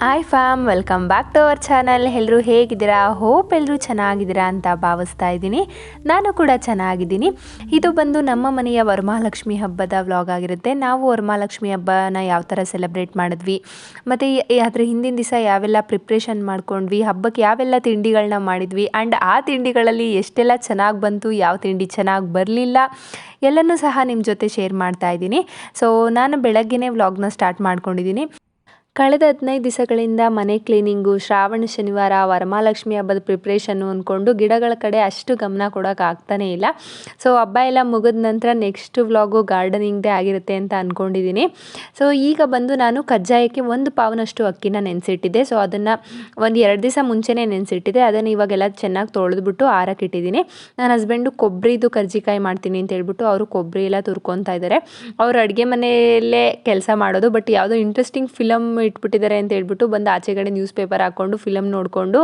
Hi fam welcome back to our channel ಎಲ್ಲರೂ ಹೇಗಿದ್ದೀರಾ? Hope ಎಲ್ಲರೂ ಚೆನ್ನಾಗಿದ್ದೀರಾ ಅಂತ ಭಾವಿಸ್ತಾ ಇದ್ದೀನಿ. ನಾನು ಕೂಡ ಚೆನ್ನಾಗಿದ್ದೀನಿ. ಇದು ಬಂದು ನಮ್ಮ ಮನೆಯ ವರಮಹಾಲಕ್ಷ್ಮಿ ಹಬ್ಬದ ವ್ಲಾಗ್ ಆಗಿರುತ್ತೆ. ನಾವು ವರಮಹಾಲಕ್ಷ್ಮಿ ಹಬ್ಬನ ಯಾವ ಥರ ಸೆಲೆಬ್ರೇಟ್ ಮಾಡಿದ್ವಿ, ಮತ್ತು ಅದರ ಹಿಂದಿನ ದಿವಸ ಯಾವೆಲ್ಲ ಪ್ರಿಪ್ರೇಷನ್ ಮಾಡ್ಕೊಂಡ್ವಿ, ಹಬ್ಬಕ್ಕೆ ಯಾವೆಲ್ಲ ತಿಂಡಿಗಳನ್ನ ಮಾಡಿದ್ವಿ ಆ್ಯಂಡ್ ಆ ತಿಂಡಿಗಳಲ್ಲಿ ಎಷ್ಟೆಲ್ಲ ಚೆನ್ನಾಗಿ ಬಂತು, ಯಾವ ತಿಂಡಿ ಚೆನ್ನಾಗಿ ಬರಲಿಲ್ಲ, ಎಲ್ಲನೂ ಸಹ ನಿಮ್ಮ ಜೊತೆ ಶೇರ್ ಮಾಡ್ತಾ ಇದ್ದೀನಿ. ಸೊ ನಾನು ಬೆಳಗ್ಗೆನೇ ವ್ಲಾಗ್ನ ಸ್ಟಾರ್ಟ್ ಮಾಡ್ಕೊಂಡಿದ್ದೀನಿ. ಕಳೆದ ಹದಿನೈದು ದಿವಸಗಳಿಂದ ಮನೆ ಕ್ಲೀನಿಂಗು, ಶ್ರಾವಣ, ಶನಿವಾರ, ವರಮಹಾಲಕ್ಷ್ಮಿ ಹಬ್ಬದ ಪ್ರಿಪ್ರೇಷನ್ನು ಅಂದ್ಕೊಂಡು ಗಿಡಗಳ ಕಡೆ ಅಷ್ಟು ಗಮನ ಕೊಡೋಕೆ ಆಗ್ತಾನೇ ಇಲ್ಲ. ಸೊ ಹಬ್ಬ ಎಲ್ಲ ಮುಗಿದ ನಂತರ ನೆಕ್ಸ್ಟ್ ವ್ಲಾಗು ಗಾರ್ಡನಿಂಗ್ದೇ ಆಗಿರುತ್ತೆ ಅಂತ ಅಂದ್ಕೊಂಡಿದ್ದೀನಿ ಸೊ ಈಗ ಬಂದು ನಾನು ಕಜ್ಜಾಯಕ್ಕೆ ಒಂದು ಪಾವನಷ್ಟು ಅಕ್ಕಿನ ನೆನೆಸಿಟ್ಟಿದ್ದೆ. ಸೊ ಅದನ್ನು ಒಂದು ಎರಡು ದಿವಸ ಮುಂಚೆನೇ ನೆನೆಸಿಟ್ಟಿದ್ದೆ. ಅದನ್ನು ಇವಾಗೆಲ್ಲ ಚೆನ್ನಾಗಿ ತೊಳೆದ್ಬಿಟ್ಟು ಆರಕ್ಕಿಟ್ಟಿದ್ದೀನಿ ನನ್ನ ಹಸ್ಬೆಂಡು ಕೊಬ್ಬರಿದು ಕರ್ಜಿಕಾಯಿ ಮಾಡ್ತೀನಿ ಅಂತ ಹೇಳ್ಬಿಟ್ಟು ಅವರು ಕೊಬ್ಬರಿ ಎಲ್ಲ ತುರ್ಕೊತಾ ಇದ್ದಾರೆ ಅವರು ಅಡುಗೆ ಮನೆಯಲ್ಲೇ ಕೆಲಸ ಮಾಡೋದು ಬಟ್ ಯಾವುದೋ ಇಂಟ್ರೆಸ್ಟಿಂಗ್ ಫಿಲಮ್ ಇಟ್ಬಿಟ್ಟಿದ್ದಾರೆ ಅಂತ ಹೇಳ್ಬಿಟ್ಟು ಬಂದು ಆಚೆಗಡೆ ನ್ಯೂಸ್ ಪೇಪರ್ ಹಾಕ್ಕೊಂಡು ಫಿಲಮ್ ನೋಡಿಕೊಂಡು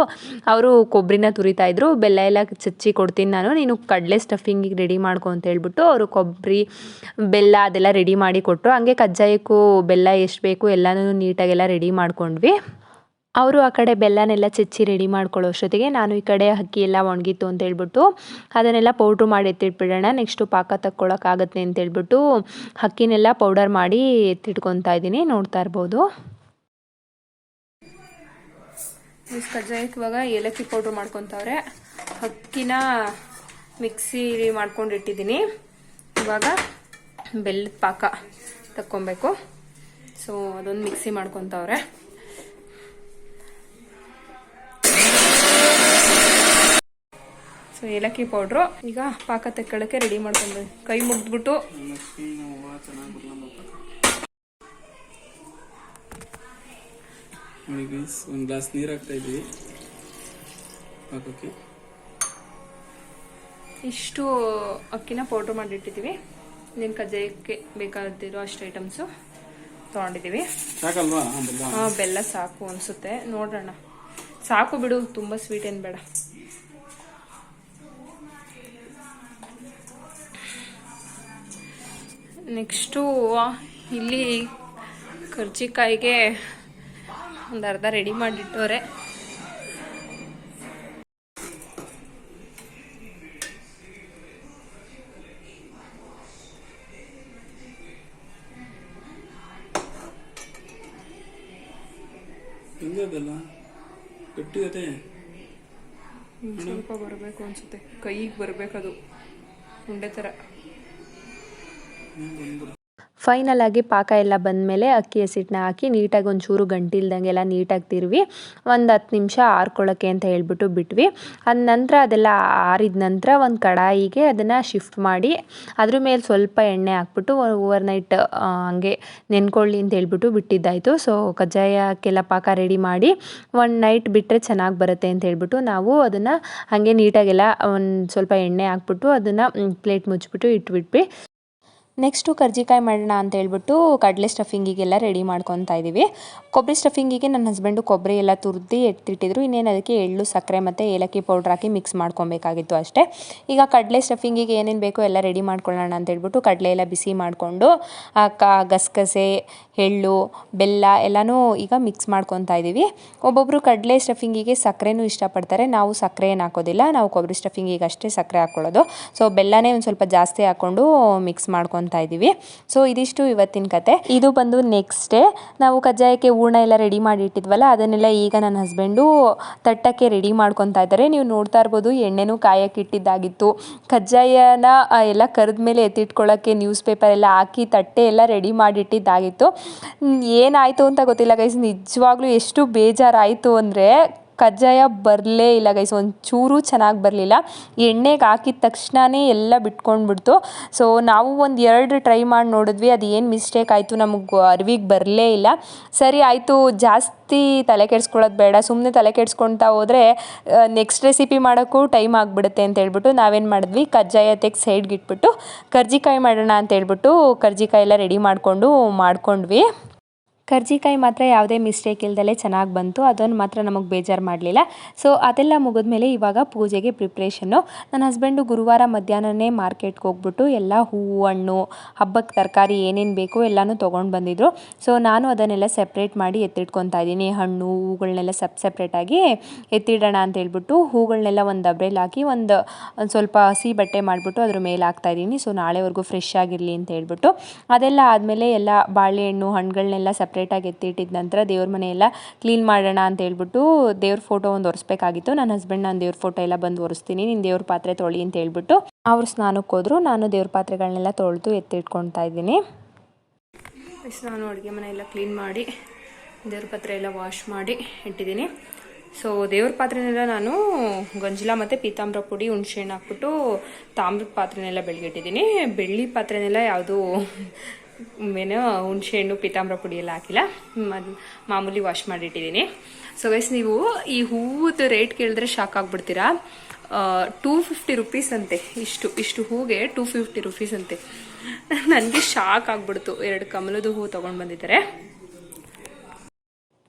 ಅವರು ಕೊಬ್ಬರಿನ ತುರಿತಾ ಇದ್ರು. ಬೆಲ್ಲ ಎಲ್ಲ ಚಚ್ಚಿ ಕೊಡ್ತೀನಿ ನಾನು, ನೀನು ಕಡಲೆ ಸ್ಟಫಿಂಗಿಗೆ ರೆಡಿ ಮಾಡ್ಕೊ ಅಂತ ಹೇಳ್ಬಿಟ್ಟು ಅವರು ಕೊಬ್ಬರಿ, ಬೆಲ್ಲ ಅದೆಲ್ಲ ರೆಡಿ ಮಾಡಿ ಕೊಟ್ಟರು ಹಂಗೆ ಕಜ್ಜಾಯಕ್ಕೂ ಬೆಲ್ಲ ಎಷ್ಟು ಬೇಕು ಎಲ್ಲನೂ ನೀಟಾಗೆಲ್ಲ ರೆಡಿ ಮಾಡ್ಕೊಂಡ್ವಿ. ಅವರು ಆ ಕಡೆ ಬೆಲ್ಲನೆಲ್ಲ ಚಚ್ಚಿ ರೆಡಿ ಮಾಡ್ಕೊಳ್ಳೋ ಅಷ್ಟೊತ್ತಿಗೆ ನಾನು ಈ ಕಡೆ ಅಕ್ಕಿ ಎಲ್ಲ ಒಣಗಿತ್ತು ಅಂತ ಹೇಳ್ಬಿಟ್ಟು ಅದನ್ನೆಲ್ಲ ಪೌಡ್ರ್ ಮಾಡಿ ಎತ್ತಿಟ್ಬಿಡೋಣ ನೆಕ್ಸ್ಟು ಪಾಕ ತಕ್ಕೊಳ್ಳೋಕ್ಕಾಗತ್ತೆ ಅಂತ ಹೇಳ್ಬಿಟ್ಟು ಅಕ್ಕಿನೆಲ್ಲ ಪೌಡರ್ ಮಾಡಿ ಎತ್ತಿಟ್ಕೊತಾ ಇದ್ದೀನಿ, ನೋಡ್ತಾ ಇರ್ಬೋದು. ಮಿಸ್ ಕಜ್ಜಾಯಕ್ಕೆ ಇವಾಗ ಏಲಕ್ಕಿ ಪೌಡ್ರ್ ಮಾಡ್ಕೊತಾವ್ರೆ. ಅಕ್ಕಿನ ಮಿಕ್ಸಿ ಮಾಡ್ಕೊಂಡು ಇಟ್ಟಿದ್ದೀನಿ ಇವಾಗ ಬೆಲ್ಲದ ಪಾಕ ತಕ್ಕೊಬೇಕು. ಸೊ ಅದೊಂದು ಮಿಕ್ಸಿ ಮಾಡ್ಕೊತಾವ್ರೆ. ಸೊ ಏಲಕ್ಕಿ ಪೌಡ್ರು ಈಗ ಪಾಕ ತೆಕ್ಕೊಳ್ಳೋಕ್ಕೆ ರೆಡಿ ಮಾಡ್ಕೊಂಡು ಕೈ ಮುಗ್ದ್ಬಿಟ್ಟು ನೋಡಿ ಗೈಸ್ ಒಂದು ಗ್ಲಾಸ್ ನೀರು ಹಾಕ್ತಾ ಇದ್ವಿ ಹಾಕೋಕೆ. ಇಷ್ಟು ಅಕ್ಕಿನ ಪೌಡ್ರ್ ಮಾಡಿಟ್ಟಿದ್ದೀವಿ. ನಿಮ್ಮ ಕಜ್ಜಾಯಕ್ಕೆ ಬೇಕಾದಿರೋ ಅಷ್ಟು ಐಟಮ್ಸು ತೊಗೊಂಡಿದ್ದೀವಿ. ಸಾಕಲ್ವಾ? ಹಾಂ ಬೆಲ್ಲ? ಸಾಕು ಅನಿಸುತ್ತೆ. ನೋಡೋಣ. ಸಾಕು ಬಿಡು ತುಂಬ ಸ್ವೀಟ್ ಏನು ಬೇಡ. ನೆಕ್ಸ್ಟು ಇಲ್ಲಿ ಕರ್ಜಿಕಾಯಿಗೆ ಒಂದು ಅರ್ಧ ರೆಡಿ ಮಾಡಿಟ್ಟವ್ರೆ. ಗಟ್ಟಿಗತೆ ಸ್ವಲ್ಪ ಬರಬೇಕು ಅನ್ಸುತ್ತೆ. ಕೈಗೆ ಬರಬೇಕದು. ಉಂಡೆ ಥರ ಫೈನಲ್ ಆಗಿ ಪಾಕ ಎಲ್ಲ ಬಂದಮೇಲೆ ಅಕ್ಕಿ ಹಸಿಟ್ಟನ್ನ ಹಾಕಿ ನೀಟಾಗಿ ಒಂಚೂರು ಗಂಟಿಲ್ದಂಗೆಲ್ಲ ನೀಟಾಗಿ ತಿರುವಿ. ಒಂದು ಹತ್ತು ನಿಮಿಷ ಆರ್ಕೊಳ್ಳೋಕ್ಕೆ ಅಂತ ಹೇಳ್ಬಿಟ್ಟು ಬಿಟ್ವಿ. ಅದ ನಂತರ ಅದೆಲ್ಲ ಆರಿದ ನಂತರ ಒಂದು ಕಡಾಯಿಗೆ ಅದನ್ನು ಶಿಫ್ಟ್ ಮಾಡಿ ಅದ್ರ ಮೇಲೆ ಸ್ವಲ್ಪ ಎಣ್ಣೆ ಹಾಕ್ಬಿಟ್ಟು ಓವರ್ ನೈಟ್ ಹಂಗೆ ನೆನ್ಕೊಳ್ಳಿ ಅಂತ ಹೇಳ್ಬಿಟ್ಟು ಬಿಟ್ಟಿದ್ದಾಯಿತು. ಸೊ ಕಜ್ಜಾಯಕ್ಕೆಲ್ಲ ಪಾಕ ರೆಡಿ ಮಾಡಿ ಒಂದು ನೈಟ್ ಬಿಟ್ಟರೆ ಚೆನ್ನಾಗಿ ಬರುತ್ತೆ ಅಂತ ಹೇಳ್ಬಿಟ್ಟು ನಾವು ಅದನ್ನು ಹಾಗೆ ನೀಟಾಗೆಲ್ಲ ಒಂದು ಸ್ವಲ್ಪ ಎಣ್ಣೆ ಹಾಕ್ಬಿಟ್ಟು ಅದನ್ನು ಪ್ಲೇಟ್ ಮುಚ್ಚಿಬಿಟ್ಟು ಇಟ್ಬಿಟ್ವಿ. ನೆಕ್ಸ್ಟು ಕರ್ಜಿಕಾಯಿ ಮಾಡೋಣ ಅಂತ ಹೇಳ್ಬಿಟ್ಟು ಕಡಲೆ ಸ್ಟಫಿಂಗಿಗೆಲ್ಲ ರೆಡಿ ಮಾಡ್ಕೊತಾ ಇದ್ದೀವಿ ಕೊಬ್ಬರಿ ಸ್ಟಫಿಂಗಿಗೆ ನನ್ನ ಹಸ್ಬೆಂಡು ಕೊಬ್ಬರಿ ಎಲ್ಲ ತುರಿದು ಎತ್ತಿಟ್ಟಿದ್ರು. ಇನ್ನೇನು ಅದಕ್ಕೆ ಎಳ್ಳು, ಸಕ್ಕರೆ ಮತ್ತು ಏಲಕ್ಕಿ ಪೌಡ್ರ್ ಹಾಕಿ ಮಿಕ್ಸ್ ಮಾಡ್ಕೊಬೇಕಾಗಿತ್ತು ಅಷ್ಟೇ. ಈಗ ಕಡಲೆ ಸ್ಟಫಿಂಗಿಗೆ ಏನೇನು ಬೇಕೋ ಎಲ್ಲ ರೆಡಿ ಮಾಡ್ಕೊಳ್ಳೋಣ ಅಂತ ಹೇಳ್ಬಿಟ್ಟು ಕಡಲೆ ಎಲ್ಲ ಬಿಸಿ ಮಾಡಿಕೊಂಡು ಕ, ಗಸಗಸೆ, ಎಳ್ಳು, ಬೆಲ್ಲ ಎಲ್ಲನೂ ಈಗ ಮಿಕ್ಸ್ ಮಾಡ್ಕೊತಾ ಇದ್ದೀವಿ ಒಬ್ಬೊಬ್ಬರು ಕಡಲೆ ಸ್ಟಫಿಂಗಿಗೆ ಸಕ್ಕರೆನೂ ಇಷ್ಟಪಡ್ತಾರೆ. ನಾವು ಸಕ್ಕರೆ ಏನು ಹಾಕೋದಿಲ್ಲ. ನಾವು ಕೊಬ್ಬರಿ ಸ್ಟಫಿಂಗಿಗೆ ಅಷ್ಟೇ ಸಕ್ಕರೆ ಹಾಕ್ಕೊಳ್ಳೋದು. ಸೊ ಬೆಲ್ಲನೇ ಒಂದು ಸ್ವಲ್ಪ ಜಾಸ್ತಿ ಹಾಕ್ಕೊಂಡು ಮಿಕ್ಸ್ ಮಾಡ್ಕೊತಾ ಇದ್ದೀವಿ. ಸೊ ಇದಿಷ್ಟು ಇವತ್ತಿನ ಕತೆ. ಇದು ಬಂದು ನೆಕ್ಸ್ಟ್ ಡೇ ನಾವು ಕಜ್ಜಾಯಕ್ಕೆ ಹೂರ್ಣ ಎಲ್ಲ ರೆಡಿ ಮಾಡಿ ಇಟ್ಟಿದ್ವಲ್ಲ, ಅದನ್ನೆಲ್ಲ ಈಗ ನನ್ನ ಹಸ್ಬೆಂಡು ತಟ್ಟಕ್ಕೆ ರೆಡಿ ಮಾಡ್ಕೊತಾ ಇದ್ದಾರೆ. ನೀವು ನೋಡ್ತಾ ಇರ್ಬೋದು, ಎಣ್ಣೆನೂ ಕಾಯಕ್ಕೆ ಇಟ್ಟಿದ್ದಾಗಿತ್ತು. ಕಜ್ಜಾಯನ ಎಲ್ಲ ಕರೆದ ಮೇಲೆ ಎತ್ತಿಟ್ಕೊಳ್ಳೋಕ್ಕೆ ನ್ಯೂಸ್ ಪೇಪರ್ ಎಲ್ಲ ಹಾಕಿ ತಟ್ಟೆ ಎಲ್ಲ ರೆಡಿ ಮಾಡಿಟ್ಟಿದ್ದಾಗಿತ್ತು ಏನಾಯಿತು ಅಂತ ಗೊತ್ತಿಲ್ಲ ಗೈಸ್ ನಿಜವಾಗ್ಲೂ ಎಷ್ಟು ಬೇಜಾರಾಯಿತು ಅಂದರೆ ಕಜ್ಜಾಯ ಬರಲೇ ಇಲ್ಲ ಗೈಸ್ ಒಂಚೂರು ಚೆನ್ನಾಗಿ ಬರಲಿಲ್ಲ. ಎಣ್ಣೆಗೆ ಹಾಕಿದ ತಕ್ಷಣವೇ ಎಲ್ಲ ಬಿಟ್ಕೊಂಡ್ಬಿಡ್ತು. ಸೊ ನಾವು ಒಂದು ಎರಡು ಟ್ರೈ ಮಾಡಿ ನೋಡಿದ್ವಿ, ಅದು ಏನು ಮಿಸ್ಟೇಕ್ ಆಯಿತು ನಮಗೆ ಅರಿವಿಗೆ ಬರಲೇ ಇಲ್ಲ. ಸರಿ, ಆಯಿತು, ಜಾಸ್ತಿ ತಲೆ ಕೆಡಿಸ್ಕೊಳ್ಳೋದು ಬೇಡ ಸುಮ್ಮನೆ ತಲೆ ಕೆಡಿಸ್ಕೊಳ್ತಾ ಹೋದರೆ ನೆಕ್ಸ್ಟ್ ರೆಸಿಪಿ ಮಾಡೋಕ್ಕೂ ಟೈಮ್ ಆಗಿಬಿಡುತ್ತೆ ಅಂತ ಹೇಳ್ಬಿಟ್ಟು ನಾವೇನು ಮಾಡಿದ್ವಿ, ಕಜ್ಜಾಯ ತೆಗ್ದು ಸೈಡ್ಗೆ ಇಟ್ಬಿಟ್ಟು, ಕರ್ಜಿಕಾಯಿ ಮಾಡೋಣ ಅಂತ ಹೇಳ್ಬಿಟ್ಟು ಕರ್ಜಿಕಾಯಿ ಎಲ್ಲ ರೆಡಿ ಮಾಡಿಕೊಂಡು ಮಾಡ್ಕೊಂಡ್ವಿ. ಕರ್ಜಿಕಾಯಿ ಮಾತ್ರ ಯಾವುದೇ ಮಿಸ್ಟೇಕ್ ಇಲ್ಲದಲ್ಲೇ ಚೆನ್ನಾಗಿ ಬಂತು ಅದನ್ನು ಮಾತ್ರ ನಮಗೆ ಬೇಜಾರು ಮಾಡಲಿಲ್ಲ. ಸೊ ಅದೆಲ್ಲ ಮುಗಿದ್ಮೇಲೆ ಇವಾಗ ಪೂಜೆಗೆ ಪ್ರಿಪ್ರೇಷನ್ನು ನನ್ನ ಹಸ್ಬೆಂಡು ಗುರುವಾರ ಮಧ್ಯಾಹ್ನನೇ ಮಾರ್ಕೆಟ್ಗೆ ಹೋಗ್ಬಿಟ್ಟು ಎಲ್ಲ ಹೂವು, ಹಣ್ಣು ಹಬ್ಬಕ್ಕೆ ತರಕಾರಿ ಏನೇನು ಬೇಕು ಎಲ್ಲನೂ ತೊಗೊಂಡು ಬಂದಿದ್ರು. ಸೊ ನಾನು ಅದನ್ನೆಲ್ಲ ಸೆಪ್ರೇಟ್ ಮಾಡಿ ಎತ್ತಿಟ್ಕೊತಾ ಇದ್ದೀನಿ. ಹಣ್ಣು ಹೂಗಳನ್ನೆಲ್ಲ ಸಪ್ ಸೆಪ್ರೇಟಾಗಿ ಎತ್ತಿಡೋಣ ಅಂತ ಹೇಳ್ಬಿಟ್ಟು ಹೂಗಳನ್ನೆಲ್ಲ ಒಂದು ಡಬ್ರೇಲಿ ಹಾಕಿ ಒಂದು ಒಂದು ಸ್ವಲ್ಪ ಹಸಿ ಬಟ್ಟೆ ಮಾಡಿಬಿಟ್ಟು ಅದ್ರ ಮೇಲೆ ಹಾಕ್ತಾ ಇದ್ದೀನಿ. ಸೊ ನಾಳೆವರೆಗೂ ಫ್ರೆಶ್ ಆಗಿರಲಿ ಅಂತ ಹೇಳ್ಬಿಟ್ಟು. ಅದೆಲ್ಲ ಆದಮೇಲೆ ಎಲ್ಲ ಬಾಳೆಹಣ್ಣು ಹಣ್ಣುಗಳನ್ನೆಲ್ಲ ಸಪ್ರೇಟಾಗಿ ಎತ್ತಿಟ್ಟಿದ ನಂತರ ದೇವ್ರ ಮನೆಯೆಲ್ಲ ಕ್ಲೀನ್ ಮಾಡೋಣ ಅಂತ ಹೇಳ್ಬಿಟ್ಟು ದೇವ್ರ ಫೋಟೋ ಒಂದು ಒರೆಸ್ಬೇಕಾಗಿತ್ತು. ನನ್ನ ಹಸ್ಬೆಂಡ್ ನಾನು ದೇವ್ರ ಫೋಟೋ ಎಲ್ಲ ಬಂದು ಒರೆಸ್ತೀನಿ, ನೀನು ದೇವ್ರ ಪಾತ್ರೆ ತೊಳಿ ಅಂತ ಹೇಳ್ಬಿಟ್ಟು ಅವ್ರು ಸ್ನಾನಕ್ಕೆ ಹೋದ್ರು. ನಾನು ದೇವ್ರ ಪಾತ್ರೆಗಳನ್ನೆಲ್ಲ ತೊಳೆದು ಎತ್ತಿಟ್ಕೊಳ್ತಾ ಇದ್ದೀನಿ. ನಾನು ಅಡುಗೆ ಮನೆ ಎಲ್ಲ ಕ್ಲೀನ್ ಮಾಡಿ, ದೇವ್ರ ಪಾತ್ರೆ ಎಲ್ಲ ವಾಶ್ ಮಾಡಿ ಇಟ್ಟಿದ್ದೀನಿ. ಸೊ ದೇವ್ರ ಪಾತ್ರೆನೆಲ್ಲ ನಾನು ಗಂಜಲ ಮತ್ತು ಪೀತಾಂಬ್ರ ಪುಡಿ ಹುಣ್ಸೆಹಣ್ಣು ಹಾಕ್ಬಿಟ್ಟು ತಾಮ್ರದ ಪಾತ್ರೆನೆಲ್ಲ ಬೆಳಗಿಟ್ಟಿದ್ದೀನಿ. ಬೆಳ್ಳಿ ಪಾತ್ರೆನೆಲ್ಲ ಯಾವುದು ಏನು ಹುಣ್ಸೆಹಣ್ಣು ಪೀತಾಂಬ್ರ ಪುಡಿ ಎಲ್ಲ ಹಾಕಿಲ್ಲ. ಮಾಮೂಲಿ ವಾಶ್ ಮಾಡಿಟ್ಟಿದ್ದೀನಿ. ಸೊ ಗೈಸ್ ನೀವು ಈ ಹೂವದ ರೇಟ್ ಕೇಳಿದ್ರೆ ಶಾಕ್ ಆಗಿಬಿಡ್ತೀರಾ? ಟೂ ಫಿಫ್ಟಿ ರುಪೀಸ್ ಅಂತೆ. ಇಷ್ಟು ಇಷ್ಟು ಹೂಗೆ ಟೂ ಫಿಫ್ಟಿ ರುಪೀಸ್ ಅಂತೆ. ನನಗೆ ಶಾಕ್ ಆಗ್ಬಿಡ್ತು. ಎರಡು ಕಮಲದ ಹೂ ತೊಗೊಂಡು ಬಂದಿದ್ದಾರೆ.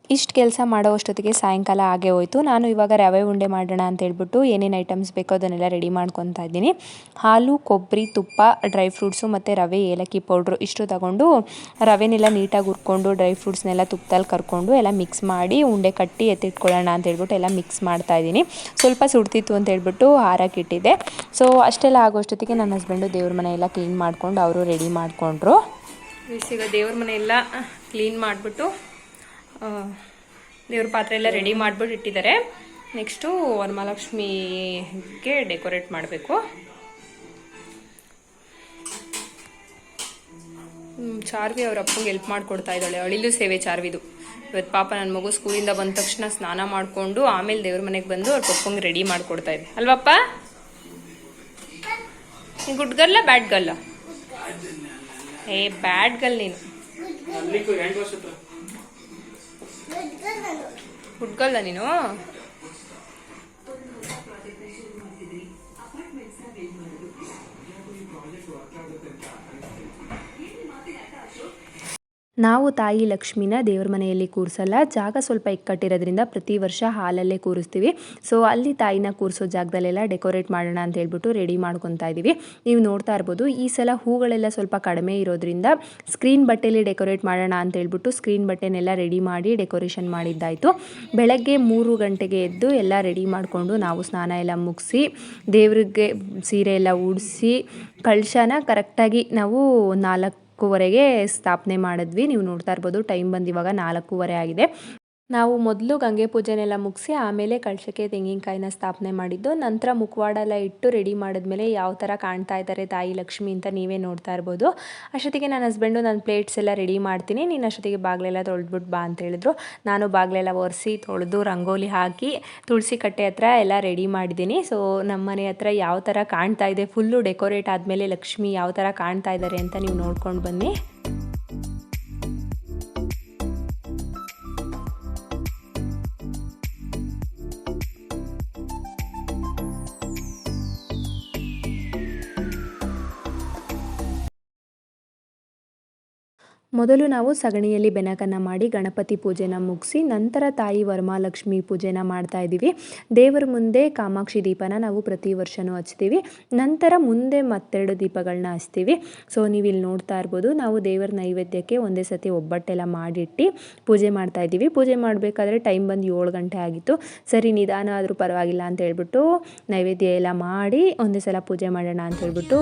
ಇಷ್ಟು ಕೆಲಸ ಮಾಡೋ ಅಷ್ಟೊತ್ತಿಗೆ ಸಾಯಂಕಾಲ ಆಗೇ ಹೋಯಿತು. ನಾನು ಇವಾಗ ರವೆ ಉಂಡೆ ಮಾಡೋಣ ಅಂತ ಹೇಳ್ಬಿಟ್ಟು ಏನೇನು ಐಟಮ್ಸ್ ಬೇಕೋ ಅದನ್ನೆಲ್ಲ ರೆಡಿ ಮಾಡ್ಕೊತಾ ಇದ್ದೀನಿ. ಹಾಲು, ಕೊಬ್ಬರಿ, ತುಪ್ಪ ಡ್ರೈ ಫ್ರೂಟ್ಸು ಮತ್ತು ರವೆ, ಏಲಕ್ಕಿ ಪೌಡ್ರು ಇಷ್ಟು ತಗೊಂಡು ರವೆನೆಲ್ಲ ನೀಟಾಗಿ ಹುರ್ಕೊಂಡು ಡ್ರೈ ಫ್ರೂಟ್ಸ್ನೆಲ್ಲ ತುಪ್ಪದಲ್ಲಿ ಕರ್ಕೊಂಡು ಎಲ್ಲ ಮಿಕ್ಸ್ ಮಾಡಿ ಉಂಡೆ ಕಟ್ಟಿ ಎತ್ತಿಟ್ಕೊಳ್ಳೋಣ ಅಂತ ಹೇಳ್ಬಿಟ್ಟು ಎಲ್ಲ ಮಿಕ್ಸ್ ಮಾಡ್ತಾ ಇದ್ದೀನಿ. ಸ್ವಲ್ಪ ಸುಡ್ತಿತ್ತು ಅಂತ ಹೇಳ್ಬಿಟ್ಟು ಹಾರಕ್ಕೆ ಇಟ್ಟಿದ್ದೆ. ಸೊ ಅಷ್ಟೆಲ್ಲ ಆಗೋಷ್ಟೊತ್ತಿಗೆ ನನ್ನ ಹಸ್ಬೆಂಡು ದೇವ್ರ ಮನೆ ಎಲ್ಲ ಕ್ಲೀನ್ ಮಾಡ್ಕೊಂಡು ಅವರು ರೆಡಿ ಮಾಡಿಕೊಂಡ್ರು. ಈಗ ದೇವ್ರ ಮನೆ ಎಲ್ಲ ಕ್ಲೀನ್ ಮಾಡಿಬಿಟ್ಟು ದೇವ್ರ ಪಾತ್ರೆ ಎಲ್ಲ ರೆಡಿ ಮಾಡ್ಬಿಟ್ಟು ಇಟ್ಟಿದ್ದಾರೆ. ನೆಕ್ಸ್ಟು ವರಮಹಾಲಕ್ಷ್ಮಿಗೆ ಡೆಕೋರೇಟ್ ಮಾಡಬೇಕು. ಚಾರ್ವಿ ಅವ್ರ ಅಪ್ಪಂಗೆ ಹೆಲ್ಪ್ ಮಾಡಿಕೊಡ್ತಾ ಇದ್ದಾಳೆ. ಅಳಿಲು ಸೇವೆ ಚಾರ್ವಿದು. ಇವತ್ತು ಪಾಪ ನನ್ನ ಮಗು ಸ್ಕೂಲಿಂದ ಬಂದ ತಕ್ಷಣ ಸ್ನಾನ ಮಾಡಿಕೊಂಡು ಆಮೇಲೆ ದೇವ್ರ ಮನೆಗೆ ಬಂದು ಅವ್ರ ಪಪ್ಪಂಗೆ ರೆಡಿ ಮಾಡಿಕೊಡ್ತಾ ಇದೆ ಅಲ್ವಪ್ಪ? ಗುಡ್ ಗರ್ಲ ಬ್ಯಾಡ್ ಗರ್ಲ ಏ ಬ್ಯಾಡ್ ಗರ್ಲ್ ನೀನು. ಗುಡ್ ನೀನು? ನಾವು ತಾಯಿ ಲಕ್ಷ್ಮಿನ ದೇವ್ರ ಮನೆಯಲ್ಲಿ ಕೂರಿಸಲ್ಲ, ಜಾಗ ಸ್ವಲ್ಪ ಇಕ್ಕಟ್ಟಿರೋದ್ರಿಂದ ಪ್ರತಿ ವರ್ಷ ಹಾಲಲ್ಲೇ ಕೂರಿಸ್ತೀವಿ. ಸೊ ಅಲ್ಲಿ ತಾಯಿನ ಕೂರಿಸೋ ಜಾಗದಲ್ಲೆಲ್ಲ ಡೆಕೋರೇಟ್ ಮಾಡೋಣ ಅಂತ ಹೇಳ್ಬಿಟ್ಟು ರೆಡಿ ಮಾಡ್ಕೊತಾ ಇದ್ದೀವಿ ನೀವು ನೋಡ್ತಾ ಇರ್ಬೋದು, ಈ ಸಲ ಹೂಗಳೆಲ್ಲ ಸ್ವಲ್ಪ ಕಡಿಮೆ ಇರೋದ್ರಿಂದ ಸ್ಕ್ರೀನ್ ಬಟ್ಟೆಲಿ ಡೆಕೋರೇಟ್ ಮಾಡೋಣ ಅಂತ ಹೇಳ್ಬಿಟ್ಟು ಸ್ಕ್ರೀನ್ ಬಟ್ಟೆನೆಲ್ಲ ರೆಡಿ ಮಾಡಿ ಡೆಕೋರೇಷನ್ ಮಾಡಿದ್ದಾಯಿತು. ಬೆಳಗ್ಗೆ ಮೂರು ಗಂಟೆಗೆ ಎದ್ದು ಎಲ್ಲ ರೆಡಿ ಮಾಡಿಕೊಂಡು ನಾವು ಸ್ನಾನ ಎಲ್ಲ ಮುಗಿಸಿ, ದೇವ್ರಿಗೆ ಸೀರೆ ಎಲ್ಲ ಉಡಿಸಿ, ಕಳಶನ ಕರೆಕ್ಟಾಗಿ ನಾವು ನಾಲ್ಕು ನಾಲ್ಕೂವರೆಗೆ ಸ್ಥಾಪನೆ ಮಾಡಿದ್ವಿ. ನೀವು ನೋಡ್ತಾ ಇರ್ಬೋದು ಟೈಮ್ ಬಂದು ಇವಾಗ ನಾಲ್ಕೂವರೆ ಆಗಿದೆ. ನಾವು ಮೊದಲು ಗಂಗೆ ಪೂಜೆನೆಲ್ಲ ಮುಗಿಸಿ ಆಮೇಲೆ ಕಳಶಕ್ಕೆ ತೆಂಗಿನಕಾಯಿನ ಸ್ಥಾಪನೆ ಮಾಡಿದ್ದು, ನಂತರ ಮುಖವಾಡ ಎಲ್ಲ ಇಟ್ಟು ರೆಡಿ ಮಾಡಿದ್ಮೇಲೆ ಯಾವ ಥರ ಕಾಣ್ತಾ ಇದ್ದಾರೆ ತಾಯಿ ಲಕ್ಷ್ಮಿ ಅಂತ ನೀವೇ ನೋಡ್ತಾ ಇರ್ಬೋದು. ಅಷ್ಟೊತ್ತಿಗೆ ನನ್ನ ಹಸ್ಬೆಂಡು ನನ್ನ ಪ್ಲೇಟ್ಸ್ ಎಲ್ಲ ರೆಡಿ ಮಾಡ್ತೀನಿ. ನೀನು ಅಷ್ಟೊತ್ತಿಗೆ ಬಾಗಿಲೆಲ್ಲ ತೊಳೆದ್ಬಿಟ್ಟು ಬಾ ಅಂತ ಹೇಳಿದ್ರು. ನಾನು ಬಾಗಿಲೆಲ್ಲ ಒರೆಸಿ ತೊಳೆದು ರಂಗೋಲಿ ಹಾಕಿ ತುಳಸಿ ಕಟ್ಟೆ ಹತ್ರ ಎಲ್ಲ ರೆಡಿ ಮಾಡಿದ್ದೀನಿ. ಸೊ ನಮ್ಮ ಮನೆ ಹತ್ರ ಯಾವ ಥರ ಕಾಣ್ತಾ ಇದೆ ಫುಲ್ಲು ಡೆಕೋರೇಟ್ ಆದಮೇಲೆ ಲಕ್ಷ್ಮಿ ಯಾವ ಥರ ಕಾಣ್ತಾ ಇದ್ದಾರೆ ಅಂತ ನೀವು ನೋಡ್ಕೊಂಡು ಬನ್ನಿ. ಮೊದಲು ನಾವು ಸಗಣಿಯಲ್ಲಿ ಬೆನಕನ್ನು ಮಾಡಿ ಗಣಪತಿ ಪೂಜೆನ ಮುಗಿಸಿ ನಂತರ ತಾಯಿ ವರಮಹಾಲಕ್ಷ್ಮಿ ಪೂಜೆನ ಮಾಡ್ತಾ ಇದ್ದೀವಿ. ದೇವರ ಮುಂದೆ ಕಾಮಾಕ್ಷಿ ದೀಪನ ನಾವು ಪ್ರತಿ ವರ್ಷವೂ ಹಚ್ತೀವಿ. ನಂತರ ಮುಂದೆ ಮತ್ತೆರಡು ದೀಪಗಳನ್ನ ಹಚ್ತೀವಿ. ಸೊ ನೀವು ಇಲ್ಲಿ ನೋಡ್ತಾ ಇರ್ಬೋದು, ನಾವು ದೇವರ ನೈವೇದ್ಯಕ್ಕೆ ಒಂದೇ ಸತಿ ಒಬ್ಬಟ್ಟೆಲ್ಲ ಮಾಡಿಟ್ಟು ಪೂಜೆ ಮಾಡ್ತಾ ಇದ್ದೀವಿ. ಪೂಜೆ ಮಾಡಬೇಕಾದ್ರೆ ಟೈಮ್ ಬಂದು ಏಳು ಗಂಟೆ ಆಗಿತ್ತು. ಸರಿ, ನಿಧಾನ ಆದರೂ ಪರವಾಗಿಲ್ಲ ಅಂತ ಹೇಳ್ಬಿಟ್ಟು ನೈವೇದ್ಯ ಎಲ್ಲ ಮಾಡಿ ಒಂದೇ ಸಲ ಪೂಜೆ ಮಾಡೋಣ ಅಂತ ಹೇಳ್ಬಿಟ್ಟು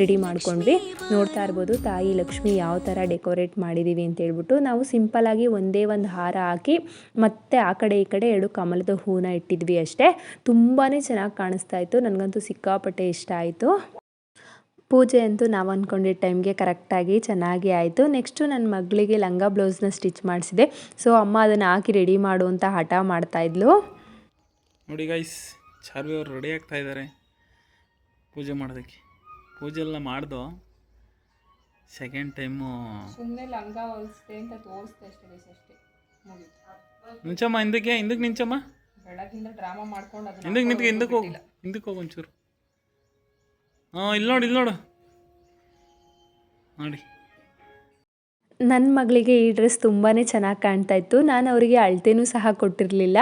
ರೆಡಿ ಮಾಡ್ಕೊಂಡ್ವಿ. ನೋಡ್ತಾ ಇರ್ಬೋದು, ತಾಯಿ ಲಕ್ಷ್ಮಿ ಯಾವ ಥರ ಡೆಕೋರೇಟ್ ಮಾಡಿದ್ದೀವಿ ಅಂತ ಹೇಳ್ಬಿಟ್ಟು ನಾವು ಸಿಂಪಲ್ಲಾಗಿ ಒಂದೇ ಒಂದು ಹಾರ ಹಾಕಿ ಮತ್ತೆ ಆ ಕಡೆ ಈ ಕಡೆ ಎರಡು ಕಮಲದ ಹೂನ ಇಟ್ಟಿದ್ವಿ ಅಷ್ಟೇ. ತುಂಬಾ ಚೆನ್ನಾಗಿ ಕಾಣಿಸ್ತಾ ಇತ್ತು. ನನಗಂತೂ ಸಿಕ್ಕಾಪಟ್ಟೆ ಇಷ್ಟ ಆಯಿತು. ಪೂಜೆ ಅಂತೂ ನಾವು ಅಂದ್ಕೊಂಡಿದ್ದ ಟೈಮ್ಗೆ ಕರೆಕ್ಟಾಗಿ ಚೆನ್ನಾಗಿ ಆಯಿತು. ನೆಕ್ಸ್ಟು ನನ್ನ ಮಗಳಿಗೆ ಲಂಗ ಬ್ಲೌಸ್ನ ಸ್ಟಿಚ್ ಮಾಡಿಸಿದೆ. ಸೊ, ಅಮ್ಮ ಅದನ್ನು ಹಾಕಿ ರೆಡಿ ಮಾಡು ಅಂತ ಹಠ ಮಾಡ್ತಾಯಿದ್ಲು ನೋಡಿ ಗೈಸ್ ಚಾರ್ವಿ ಅವರು ರೆಡಿ ಆಗ್ತಾ ಇದ್ದಾರೆ ಪೂಜೆ ಮಾಡೋದಕ್ಕೆ. ಪೂಜೆ ಎಲ್ಲ ಮಾಡ್ದು ಸೆಕೆಂಡ್ ಟೈಮು ಸುಮ್ಮನೆ ಲಂಗ ಹೊಲಿಸ್ದೆ ಅಂತ ತೋರಿಸ್ದೆ ಅಷ್ಟೇ ಅಷ್ಟೇ. ಮುಗೀತು. ನಿಂಚಮ್ಮ ಹಿಂದಕ್ಕೆ ಹಿಂದಕ್ಕೆ ನಿಂಚಮ್ಮ? ಬೆಳಗಿಂದ ಡ್ರಾಮಾ ಮಾಡ್ಕೊಂಡು ಅದನ್ನ ಹಿಂದಕ್ಕೆ ನಿಂತ್ಕೆ ಹಿಂದಕ್ಕೆ ಹೋಗು. ಹಿಂದಕ್ಕೆ ಹೋಗು ಒಂಚೂರು. ಹಾಂ ಇಲ್ಲಿ ನೋಡಿ ಇಲ್ಲಿ ನೋಡು. ನೋಡಿ. ನನ್ನ ಮಗಳಿಗೆ ಈ ಡ್ರೆಸ್ ತುಂಬಾ ಚೆನ್ನಾಗಿ ಕಾಣ್ತಾ ಇತ್ತು. ನಾನು ಅವರಿಗೆ ಅಳತೆನೂ ಸಹ ಕೊಟ್ಟಿರಲಿಲ್ಲ.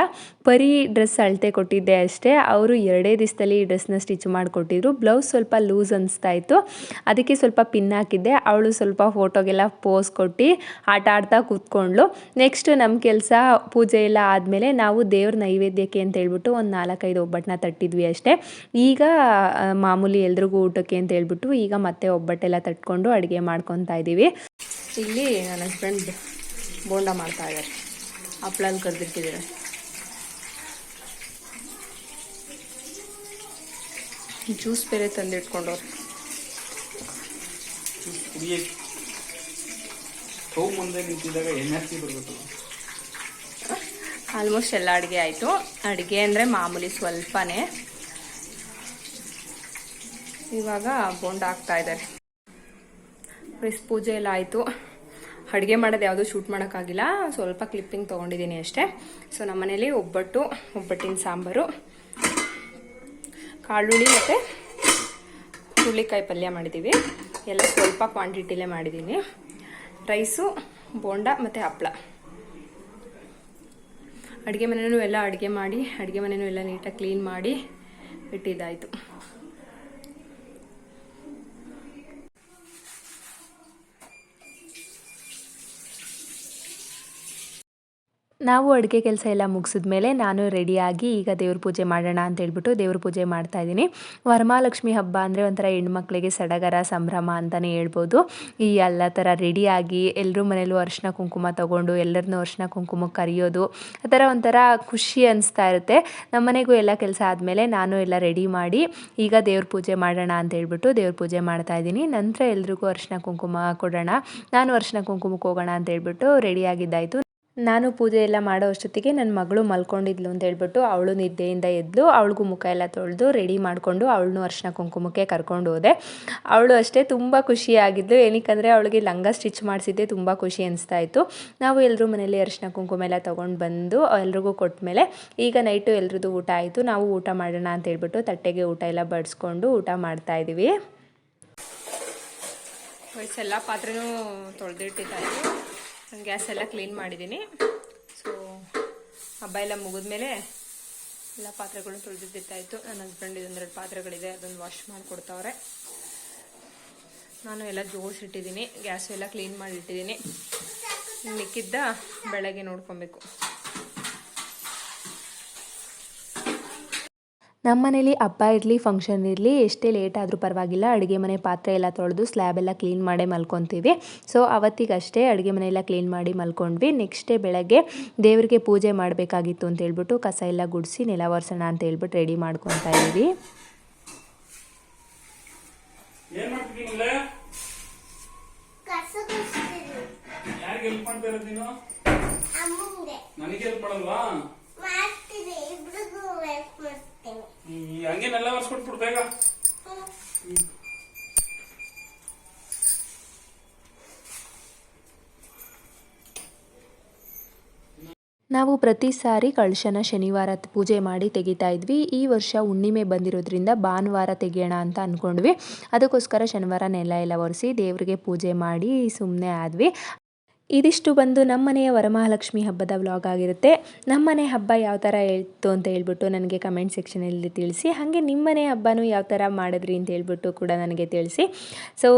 ಬರೀ ಡ್ರೆಸ್ ಅಳತೆ ಕೊಟ್ಟಿದ್ದೆ ಅಷ್ಟೇ. ಅವರು ಎರಡೇ ದಿವಸದಲ್ಲಿ ಈ ಡ್ರೆಸ್ನ ಸ್ಟಿಚ್ ಮಾಡಿಕೊಟ್ಟಿದ್ರು. ಬ್ಲೌಸ್ ಸ್ವಲ್ಪ ಲೂಸ್ ಅನಿಸ್ತಾ ಇತ್ತು. ಅದಕ್ಕೆ ಸ್ವಲ್ಪ ಪಿನ್ ಹಾಕಿದ್ದೆ. ಅವಳು ಸ್ವಲ್ಪ ಫೋಟೋಗೆಲ್ಲ ಪೋಸ್ ಕೊಟ್ಟು ಆಟ ಆಡ್ತಾ ಕೂತ್ಕೊಂಡ್ಳು. ನೆಕ್ಸ್ಟ್ ನಮ್ಮ ಕೆಲಸ ಪೂಜೆ ಎಲ್ಲ ಆದಮೇಲೆ ನಾವು ದೇವ್ರ ನೈವೇದ್ಯಕ್ಕೆ ಅಂತ ಹೇಳ್ಬಿಟ್ಟು ಒಂದು ನಾಲ್ಕೈದು ಒಬ್ಬಟ್ಟನ್ನ ತಟ್ಟಿದ್ವಿ ಅಷ್ಟೇ. ಈಗ ಮಾಮೂಲಿ ಎಲ್ರಿಗೂ ಊಟಕ್ಕೆ ಅಂತ ಹೇಳ್ಬಿಟ್ಟು ಈಗ ಮತ್ತೆ ಒಬ್ಬಟ್ಟೆಲ್ಲ ತಟ್ಕೊಂಡು ಅಡುಗೆ ಮಾಡ್ಕೊತಾ ಇದ್ದೀವಿ ಇಲ್ಲಿ ನನ್ನ ಹಸ್ಬೆಂಡ್ ಬೋಂಡ ಮಾಡ್ತಾ ಇದ್ದಾರೆ. ಹಪ್ಳಲ್ಲಿ ಕರೆದಿಟ್ಟಿದ್ದಾರೆ ಜ್ಯೂಸ್ ಬೇರೆ ತಂದಿಟ್ಕೊಂಡವ್ರು. ಆಲ್ಮೋಸ್ಟ್ ಎಲ್ಲ ಅಡುಗೆ ಆಯಿತು. ಅಡುಗೆ ಅಂದರೆ ಮಾಮೂಲಿ ಸ್ವಲ್ಪನೇ. ಇವಾಗ ಬೋಂಡ ಹಾಕ್ತಾ ಇದ್ದಾರೆ. ಪ್ಲಸ್ ಪೂಜೆ ಎಲ್ಲ ಆಯಿತು. ಅಡುಗೆ ಮಾಡೋದು ಯಾವುದೂ ಶೂಟ್ ಮಾಡೋಕ್ಕಾಗಿಲ್ಲ. ಸ್ವಲ್ಪ ಕ್ಲಿಪ್ಪಿಂಗ್ ತೊಗೊಂಡಿದ್ದೀನಿ ಅಷ್ಟೇ. ಸೊ ನಮ್ಮನೇಲಿ ಒಬ್ಬಟ್ಟು, ಒಬ್ಬಟ್ಟಿನ ಸಾಂಬಾರು, ಕಾಳುಳ್ಳಿ ಮತ್ತು ಹುರುಳಿಕಾಯಿ ಪಲ್ಯ ಮಾಡಿದ್ದೀವಿ ಎಲ್ಲ ಸ್ವಲ್ಪ ಕ್ವಾಂಟಿಟಿಲೇ ಮಾಡಿದ್ದೀನಿ ರೈಸು ಬೋಂಡ ಮತ್ತು ಹಪ್ಪಳ ಅಡುಗೆ ಮನೆಯೂ ಎಲ್ಲ ಅಡುಗೆ ಮಾಡಿ, ಅಡುಗೆ ಮನೆಯೂ ಎಲ್ಲ ನೀಟಾಗಿ ಕ್ಲೀನ್ ಮಾಡಿ ಇಟ್ಟಿದ್ದಾಯಿತು. ನಾವು ಅಡುಗೆ ಕೆಲಸ ಎಲ್ಲ ಮುಗಿಸಿದ್ಮೇಲೆ ನಾನು ರೆಡಿಯಾಗಿ ಈಗ ದೇವ್ರ ಪೂಜೆ ಮಾಡೋಣ ಅಂತ ಹೇಳ್ಬಿಟ್ಟು ದೇವ್ರ ಪೂಜೆ ಮಾಡ್ತಾ ಇದ್ದೀನಿ. ವರಮಹಾಲಕ್ಷ್ಮಿ ಹಬ್ಬ ಅಂದರೆ ಒಂಥರ ಹೆಣ್ಮಕ್ಳಿಗೆ ಸಡಗರ, ಸಂಭ್ರಮ ಅಂತಲೇ ಹೇಳ್ಬೋದು. ಈ ಎಲ್ಲ ಥರ ರೆಡಿಯಾಗಿ ಎಲ್ಲರೂ ಮನೇಲೂ ಅರಿಶಿನ ಕುಂಕುಮ ತೊಗೊಂಡು, ಎಲ್ಲರನ್ನೂ ಅರಿಶಿನ ಕುಂಕುಮಕ್ಕೆ ಕರೆಯೋದು, ಆ ಥರ ಒಂಥರ ಖುಷಿ ಅನಿಸ್ತಾ ಇರುತ್ತೆ. ನಮ್ಮನೆಗೂ ಎಲ್ಲ ಕೆಲಸ ಆದಮೇಲೆ ನಾನು ಎಲ್ಲ ರೆಡಿ ಮಾಡಿ ಈಗ ದೇವ್ರ ಪೂಜೆ ಮಾಡೋಣ ಅಂತ ಹೇಳ್ಬಿಟ್ಟು ದೇವ್ರ ಪೂಜೆ ಮಾಡ್ತಾ ಇದ್ದೀನಿ. ನಂತರ ಎಲ್ರಿಗೂ ಅರಿಶಿನ ಕುಂಕುಮ ಕೊಡೋಣ. ನಾನು ಅರಿಶಿನ ಕುಂಕುಮಕ್ಕೆ ಹೋಗೋಣ ಅಂತ ಹೇಳ್ಬಿಟ್ಟು ರೆಡಿಯಾಗಿದ್ದಾಯಿತು. ನಾನು ಪೂಜೆ ಎಲ್ಲ ಮಾಡೋ ಅಷ್ಟೊತ್ತಿಗೆ ನನ್ನ ಮಗಳು ಮಲ್ಕೊಂಡಿದ್ಲು ಅಂತ ಹೇಳ್ಬಿಟ್ಟು ಅವಳು ನಿದ್ದೆಯಿಂದ ಎದ್ದು ಅವಳಿಗೂ ಮುಖ ಎಲ್ಲ ತೊಳೆದು ರೆಡಿ ಮಾಡಿಕೊಂಡು ಅವಳನ್ನೂ ಅರ್ಶಿನ ಕುಂಕುಮಕ್ಕೆ ಕರ್ಕೊಂಡು ಹೋದೆ. ಅವಳು ಅಷ್ಟೇ ತುಂಬ ಖುಷಿಯಾಗಿದ್ಲು. ಏನಕ್ಕಂದರೆ ಅವಳಿಗೆ ಲಂಗ ಸ್ಟಿಚ್ ಮಾಡಿಸಿದ್ದೆ, ತುಂಬ ಖುಷಿ ಅನಿಸ್ತಾ ಇತ್ತು ನಾವು ಎಲ್ಲರೂ ಮನೇಲಿ ಅರ್ಶಿನ ಕುಂಕುಮ ಎಲ್ಲ ತೊಗೊಂಡು ಬಂದು ಎಲ್ರಿಗೂ ಕೊಟ್ಟಮೇಲೆ ಈಗ ನೈಟು ಎಲ್ರದ್ದು ಊಟ ಆಯಿತು. ನಾವು ಊಟ ಮಾಡೋಣ ಅಂತ ಹೇಳ್ಬಿಟ್ಟು ತಟ್ಟೆಗೆ ಊಟ ಎಲ್ಲ ಬಡಿಸ್ಕೊಂಡು ಊಟ ಮಾಡ್ತಾ ಇದ್ದೀವಿ. ಎಲ್ಲ ಪಾತ್ರೆನೂ ತೊಳೆದಿಟ್ಟಿದ್ದಾಯಿತು ಗ್ಯಾಸ್ ಎಲ್ಲ ಕ್ಲೀನ್ ಮಾಡಿದ್ದೀನಿ. ಸೊ ಹಬ್ಬ ಎಲ್ಲ ಮುಗಿದ್ಮೇಲೆ ಎಲ್ಲ ಪಾತ್ರೆಗಳನ್ನ ತೊಳೆದಿದ್ದಾಯಿತು ನನ್ನ ಹಸ್ಬೆಂಡ್ ಇದೊಂದೆರಡು ಪಾತ್ರೆಗಳಿದೆ ಅದೊಂದು ವಾಶ್ ಮಾಡಿಕೊಡ್ತಾವ್ರೆ. ನಾನು ಎಲ್ಲ ಜೋಡಿಸಿಟ್ಟಿದ್ದೀನಿ ಗ್ಯಾಸು ಎಲ್ಲ ಕ್ಲೀನ್ ಮಾಡಿ ಇಟ್ಟಿದ್ದೀನಿ. ಮಿಕ್ಕಿದ್ದ ಬೆಳಗ್ಗೆ ನೋಡ್ಕೊಬೇಕು. ನಮ್ಮ ಮನೇಲಿ ಹಬ್ಬ ಇರಲಿ ಫಂಕ್ಷನ್ ಇರಲಿ ಎಷ್ಟೇ ಲೇಟ್ ಆದರೂ ಪರವಾಗಿಲ್ಲ. ಅಡುಗೆ ಮನೆ ಪಾತ್ರೆ ಎಲ್ಲ ತೊಳೆದು ಸ್ಲ್ಯಾಬ್ ಎಲ್ಲ ಕ್ಲೀನ್ ಮಾಡಿ ಮಲ್ಕೊತೀವಿ. ಸೊ ಅವತ್ತಿಗಷ್ಟೇ ಅಡುಗೆ ಮನೆಯೆಲ್ಲ ಎಲ್ಲ ಕ್ಲೀನ್ ಮಾಡಿ ಮಲ್ಕೊಂಡ್ವಿ. ನೆಕ್ಸ್ಟ್ ಡೇ ಬೆಳಗ್ಗೆ ದೇವರಿಗೆ ಪೂಜೆ ಮಾಡಬೇಕಾಗಿತ್ತು ಅಂತ ಹೇಳ್ಬಿಟ್ಟು ಕಸ ಎಲ್ಲ ಗುಡಿಸಿ ನೆಲ ಒರೆಸೋಣ ಅಂತ ಹೇಳ್ಬಿಟ್ಟು ರೆಡಿ ಮಾಡ್ಕೊತಾ ಇದ್ದೀವಿ. ನನಗೆ ಹೆಲ್ಪ್ ಮಾಡಲ್ವಾ ಇರೋದು ನೀನು? ನನಗೆ ಹೆಲ್ಪ್ ಮಾಡ್ತೀನಿ. ಹಂಗೇನೆಲ್ಲ ಬೇಗ. ನಾವು ಪ್ರತಿ ಸಾರಿ ಕಳಶನ ಶನಿವಾರ ಪೂಜೆ ಮಾಡಿ ತೆಗಿತಾ ಇದ್ವಿ. ಈ ವರ್ಷ ಹುಣ್ಣಿಮೆ ಬಂದಿರೋದ್ರಿಂದ ಭಾನುವಾರ ತೆಗಿಯೋಣ ಅಂತ ಅಂದ್ಕೊಂಡ್ವಿ ಅದಕ್ಕೋಸ್ಕರ ಶನಿವಾರ ನೆಲ ಎಲ್ಲ ಒರೆಸಿ ದೇವರಿಗೆ ಪೂಜೆ ಮಾಡಿ ಸುಮ್ಮನೆ ಆದ್ವಿ. ಇದಿಷ್ಟು ಬಂದು ನಮ್ಮನೆಯ ವರಮಹಾಲಕ್ಷ್ಮಿ ಹಬ್ಬದ ವ್ಲಾಗ್ ಆಗಿರುತ್ತೆ. ನಮ್ಮನೆ ಹಬ್ಬ ಯಾವ ಥರ ಇತ್ತು ಅಂತ ಹೇಳ್ಬಿಟ್ಟು ನನಗೆ ಕಮೆಂಟ್ ಸೆಕ್ಷನಲ್ಲಿ ತಿಳಿಸಿ. ಹಾಗೆ ನಿಮ್ಮನೆ ಹಬ್ಬನೂ ಯಾವ ಥರ ಮಾಡಿದ್ರಿ ಅಂತ ಹೇಳ್ಬಿಟ್ಟು ಕೂಡ ನನಗೆ ತಿಳಿಸಿ. ಸೊ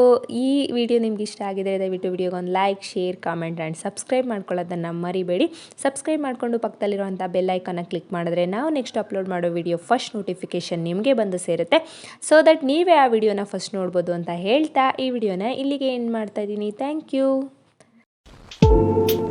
ಈ ವಿಡಿಯೋ ನಿಮ್ಗೆ ಇಷ್ಟ ಆಗಿದೆ ದಯವಿಟ್ಟು ವಿಡಿಯೋಗೆ ಒಂದು like share comment and subscribe ಮಾಡ್ಕೊಳ್ಳೋದನ್ನು ಮರಿಬೇಡಿ. ಸಬ್ಸ್ಕ್ರೈಬ್ ಮಾಡಿಕೊಂಡು ಪಕ್ಕದಲ್ಲಿರುವಂಥ ಬೆಲ್ಲೈಕನ್ನು ಕ್ಲಿಕ್ ಮಾಡಿದ್ರೆ ನಾವು ನೆಕ್ಸ್ಟ್ ಅಪ್ಲೋಡ್ ಮಾಡೋ ವಿಡಿಯೋ ಫಸ್ಟ್ ನೋಟಿಫಿಕೇಷನ್ ನಿಮಗೆ ಬಂದು ಸೇರುತ್ತೆ. ಸೊ ದಟ್ ನೀವೇ ಆ ವಿಡಿಯೋನ ಫಸ್ಟ್ ನೋಡ್ಬೋದು ಅಂತ ಹೇಳ್ತಾ ಈ ವಿಡಿಯೋನ ಇಲ್ಲಿಗೆ ಏನು ಮಾಡ್ತಾ ಇದ್ದೀನಿ. Thank you thank you